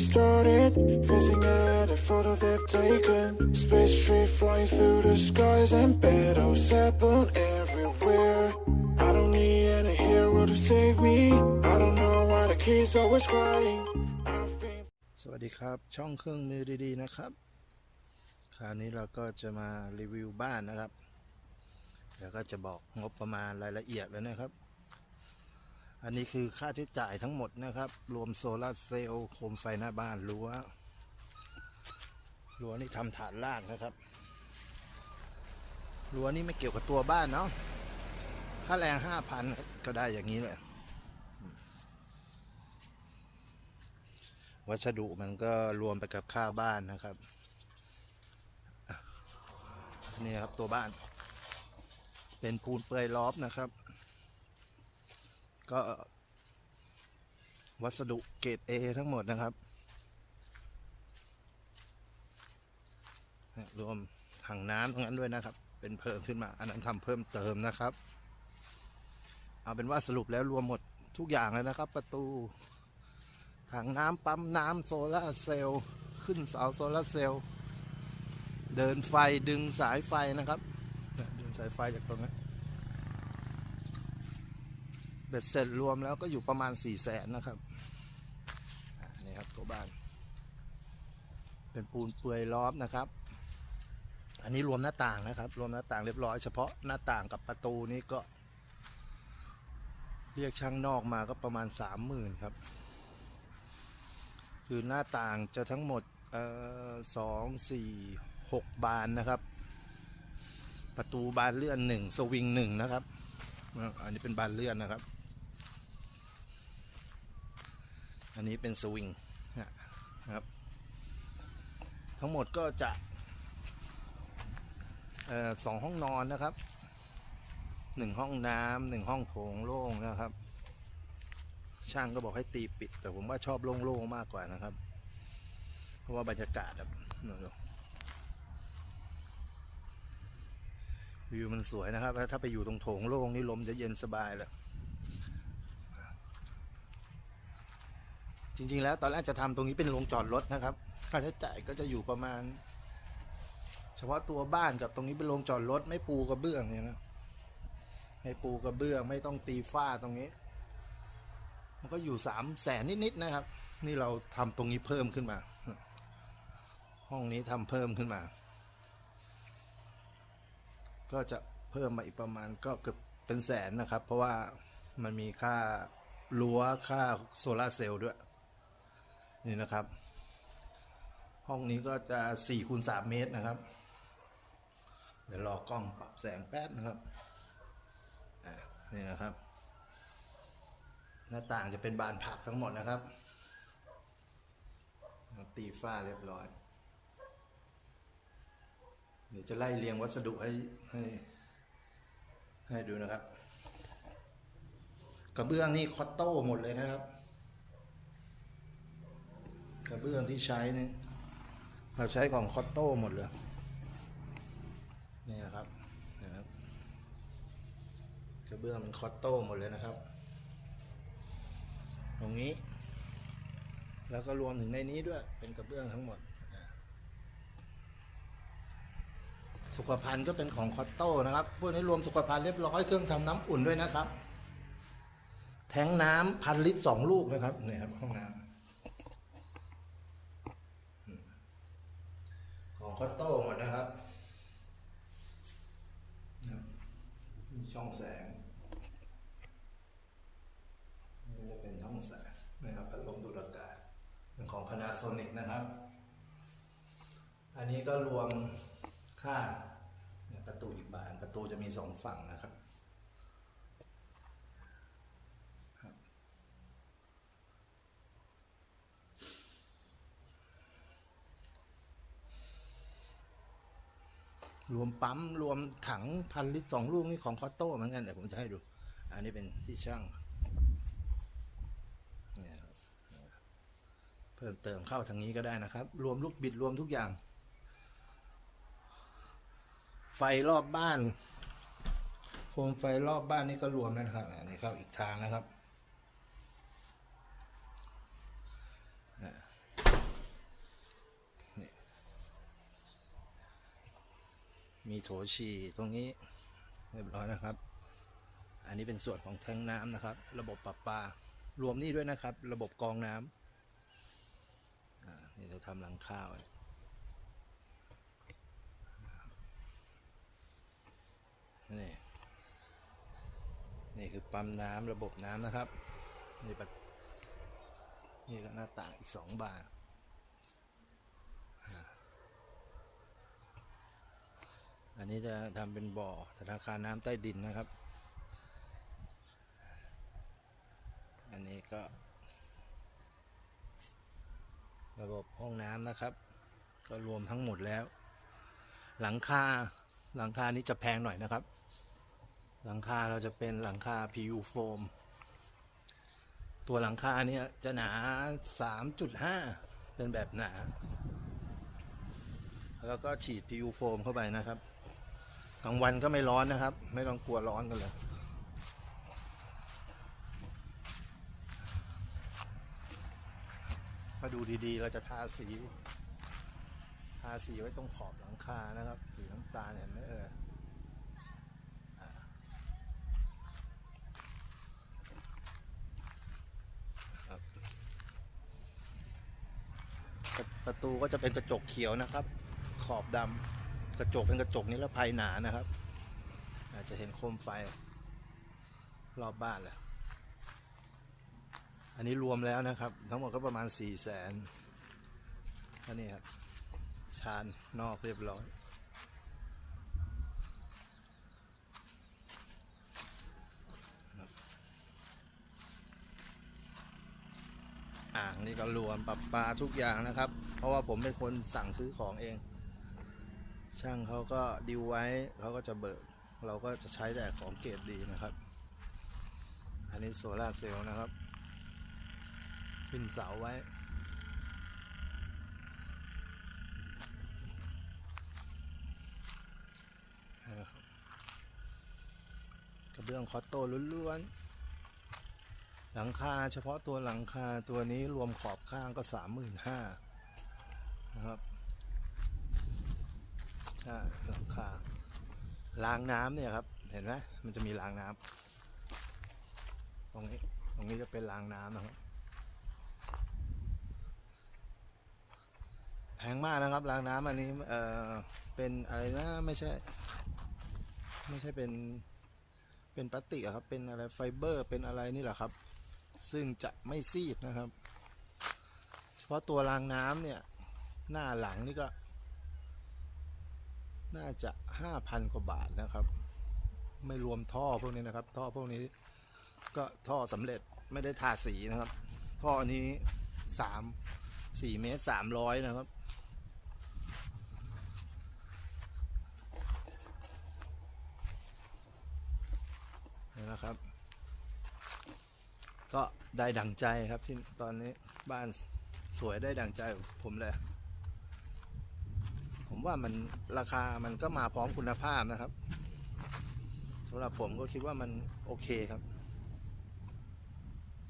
started. Facing at a photo they've taken. Space tree flying through the skies and battles happen everywhere. I don't need any hero to save me. I don't know why the kids always crying. สวัสดีครับ ช่องเครื่องมือดีๆนะครับ คราวนี้เราก็จะมารีวิวบ้านนะครับ แล้วก็จะบอกงบประมาณรายละเอียดแล้วนะครับ อันนี้คือค่าใช้จ่ายทั้งหมดนะครับ รวมโซลาร์เซลล์โคมไฟหน้าบ้านรั้วรั้วนี่ทำฐานรากนะครับรั้วนี่ไม่เกี่ยวกับตัวบ้านเนาะค่าแรงห้าพันก็ได้อย่างนี้เลยวัสดุมันก็รวมไปกับค่าบ้านนะครับอ่นี่ครับตัวบ้าน เป็นปูนเปลือยล้อมนะครับ ก็ วัสดุเกรด A ทั้งหมดนะครับ รวมถังน้ำตรงนั้นด้วยนะครับ เป็นเพิ่มขึ้นมา อันนั้นทำเพิ่มเติมนะครับ เอาเป็นว่าสรุปแล้วรวมหมดทุกอย่างเลยนะครับ ประตูถังน้ำปั๊มน้ำโซลาร์เซลล์ขึ้นเสาโซลาร์เซลล์เดินไฟดึงสายไฟนะครับเดึงสายไฟจากตรงนั้น บ็ดเสร็จรวมแล้วก็อยู่ประมาณ4ี่แสนนะครับนี่ครับตัวบ้าน เป็นปูนเปลือยล้อมนะครับ อันนี้รวมหน้าต่างนะครับ รวมหน้าต่างเรียบร้อยเฉพาะหน้าต่างกับประตูนี้ก็ เรียกช่างนอกมาก็ประมาณสามหมื่นครับ คือหน้าต่างจะทั้งหมดสองสี่หกบานนะครับ ประตูบานเลื่อนหนึ่งสวิงหนึ่งนะครับอันนี้เป็นบานเลื่อนนะครับ อันนี้เป็นสวิงนะครับ ทั้งหมดก็จะออสองห้องนอนนะครับหนึ่งห้องน้ำหนึ่งห้องโถงโล่งนะครับ ช่างก็บอกให้ตีปิด แต่ผมว่าชอบโล่งๆมากกว่านะครับ เพราะว่าบรรยากาศแบบวิวมันสวยนะครับ ถ้าไปอยู่ตรงโถงโล่งนี่ลมจะเย็นสบายเลย จริง ๆ แล้วตอนแรกจะทำตรงนี้เป็นโรงจอดรถนะครับ ค่าใช้จ่ายก็จะอยู่ประมาณ เฉพาะตัวบ้านกับตรงนี้เป็นโรงจอดรถไม่ปูกระเบื้องเนี่ยนะไม่ปูกระเบื้องไม่ต้องตีฝ้าตรงนี้ มันก็อยู่สามแสนนิดๆนะครับ นี่เราทำตรงนี้เพิ่มขึ้นมา ห้องนี้ทำเพิ่มขึ้นมา ก็จะเพิ่มมาอีกประมาณก็เกือบเป็นแสนนะครับ เพราะว่ามันมีค่ารั้วค่าโซลาเซลล์ด้วย นี่นะครับ ห้องนี้ก็จะสี่คูณสามเมตรนะครับ เดี๋ยวรอกล้องปรับแสงแป๊บนะครับอ่านี่นะครับ หน้าต่างจะเป็นบานผักทั้งหมดนะครับ ตีฝ้าเรียบร้อย เดี๋ยวจะไล่เรียงวัสดุให้ให้ให้ดูนะครับ กระเบื้องนี่คอตโต้หมดเลยนะครับ บื้องที่ใช้นี่เราใช้ของคอตโต้หมดเลยนี่นะครับนะครับกระเบื้องเป็นคอตโต้หมดเลยนะครับ ตรงนี้ แล้วก็รวมถึงในนี้ด้วยเป็นกระเบื้องทั้งหมด สุขภัณฑ์ก็เป็นของคอตโต้นะครับพวกนี้รวมสุขภัณฑ์เรียบร้อยเครื่องทำน้ำอุ่นด้วยนะครับ แทงน้ำพันลิตรสองลูกนะครับนี่ครับห้องน้ำอืม ของคอตโต้หมดนะครับนะครับ มีช่องแสง นี่จะเป็นช่องแสงนะครับพัดลมดูดอากาศเป็นของ Panasonic นะครับ อันนี้ก็รวมค่าเนี่ยประตูอีกบาน ประตูจะมีสองฝั่งนะครับ รวมปั๊มรวมถังพันลิตรสองลูกนี่ของคอตโต้เหมือนกันเดี๋ยวผมจะให้ดู อันนี้เป็นที่ช่างเนี่ยเพิ่มเติมเข้าทางนี้ก็ได้นะครับ รวมลูกบิดรวมทุกอย่าง ไฟรอบบ้านโคมไฟรอบบ้านนี่ก็รวมนะครับ อันนี้เข้าอีกทางนะครับ มีโถฉี่ตรงนี้เรียบร้อยนะครับ อันนี้เป็นส่วนของแทงน้ำนะครับ ระบบปรับปลารวมนี่ด้วยนะครับ ระบบกรองน้ำอ่านี่เราทำหลังข้าวนี่นี่คือปั๊มน้ำระบบน้ำนะครับนี่ปนี่ก็หน้าต่างอีกสองบานอ่า อันนี้จะทำเป็นบ่อธนาคารน้ำใต้ดินนะครับ อันนี้ก็ ระบบห้องน้ำนะครับ ก็รวมทั้งหมดแล้ว หลังคาหลังคานี้จะแพงหน่อยนะครับ หลังคาเราจะเป็นหลังคา PU โฟมตัวหลังคาเนี่ยจะหนา 3.5 เป็นแบบหนา แล้วก็ฉีด PU โฟมเข้าไปนะครับ กลางวันก็ไม่ร้อนนะครับ ไม่ต้องกลัวร้อนกันเลยมาดูดีๆ เราจะทาสี ทาสีไว้ตรงขอบหลังคานะครับ สีน้ำตาลเห็นไหมเออประตูก็จะเป็นกระจกเขียวนะครับ ขอบดำ กระจกเป็นกระจกนิรภัยหนานะครับ อาจจะเห็นโคมไฟ รอบบ้านเลยอันนี้รวมแล้วนะครับ ทั้งหมดก็ประมาณ4ี่แสนอันนี้ครับ ชานนอกเรียบร้อย อ่างนี่ก็รวมปรับปลาทุกอย่างนะครับ เพราะว่าผมเป็นคนสั่งซื้อของเอง ช่างเขาก็ดิวไว้เขาก็จะเบิก เราก็จะใช้แต่ของเกรดดีนะครับ อันนี้โซลาเซลล์นะครับ ขึ้นเสาไว้กับกระเบื้องคอตโต้ล้วนๆ หลังคาเฉพาะตัวหลังคาตัวนี้รวมขอบข้างก็สามหมื่นห้านะครับ ใช่หลังคารางน้ำเนี่ยครับ เห็นไหมมันจะมีรางน้ำตรงนี้ ตรงนี้จะเป็นรางน้ำนะครับแพงมากนะครับรางน้ำอันนี้เออเป็นอะไรนะไม่ใช่ ไม่ใช่เป็นเป็นพลาสติกครับ เป็นอะไรไฟเบอร์ เป็นอะไรนี่แหละครับ ซึ่งจะไม่ซีดนะครับ เฉพาะตัวรางน้ำเนี่ย หน้าหลังนี่ก็ น่าจะห้าพันกว่าบาทนะครับ ไม่รวมท่อพวกนี้นะครับ ท่อพวกนี้ก็ท่อสำเร็จไม่ได้ทาสีนะครับ ท่อนี้สามสี่เมตรสามร้อยนะครับ นี่นะครับ ก็ได้ดังใจครับที่ตอนนี้บ้านสวยได้ดังใจผมเลย ผมว่ามันราคามันก็มาพร้อมคุณภาพนะครับสำหรับผมก็คิดว่ามันโอเคครับ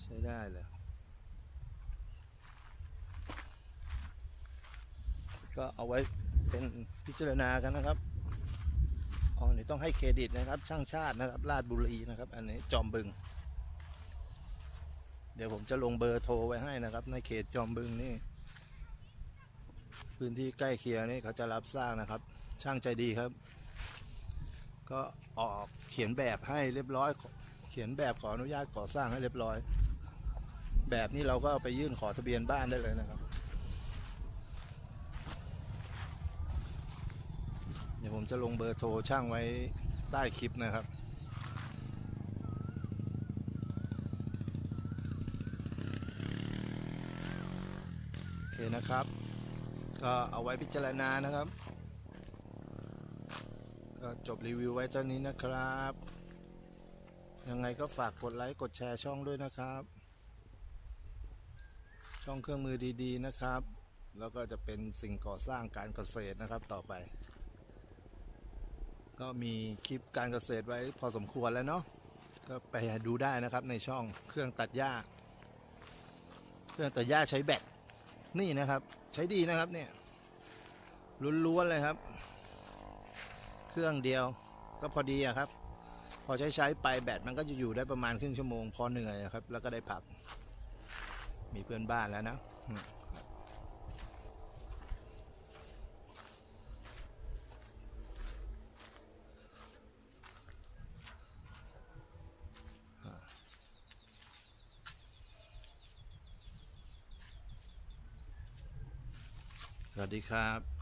ใช้ได้เลยก็เอาไว้เป็นพิจารณากันนะครับอ๋อนี่ต้องให้เครดิตนะครับ ช่างชาตินะครับราชบุรีนะครับ อันนี้จอมบึง เดี๋ยวผมจะลงเบอร์โทรไว้ให้นะครับ ในเขตจอมบึงนี่ พื้นที่ใกล้เคียงนี่เขาจะรับสร้างนะครับ ช่างใจดีครับ ก็ออกเขียนแบบให้เรียบร้อย เขียนแบบขออนุญาตก่อสร้างให้เรียบร้อย แบบนี้เราก็เอาไปยื่นขอทะเบียนบ้านได้เลยนะครับ เดี๋ยวผมจะลงเบอร์โทรช่างไว้ใต้คลิปนะครับโอเคนะครับ ก็เอาไว้พิจารณานะครับ ก็จบรีวิวไว้เท่านี้นะครับ ยังไงก็ฝากกดไลค์กดแชร์ช่องด้วยนะครับ ช่องเครื่องมือดีๆนะครับ แล้วก็จะเป็นสิ่งก่อสร้างการเกษตรนะครับต่อไป ก็มีคลิปการเกษตรไว้พอสมควรแล้วเนาะก็ไปดูได้นะครับในช่องเครื่องตัดหญ้า เครื่องตัดหญ้าใช้แบต นี่นะครับ ใช้ดีนะครับเนี่ยล้วนๆเลยครับ เครื่องเดียวก็พอดีอะครับ พอใช้ใช้ไปแบตมันก็จะอยู่ได้ประมาณครึ่งชั่วโมง พอเหนื่อยครับ แล้วก็ได้พัก มีเพื่อนบ้านแล้วนะ วัสดีครับ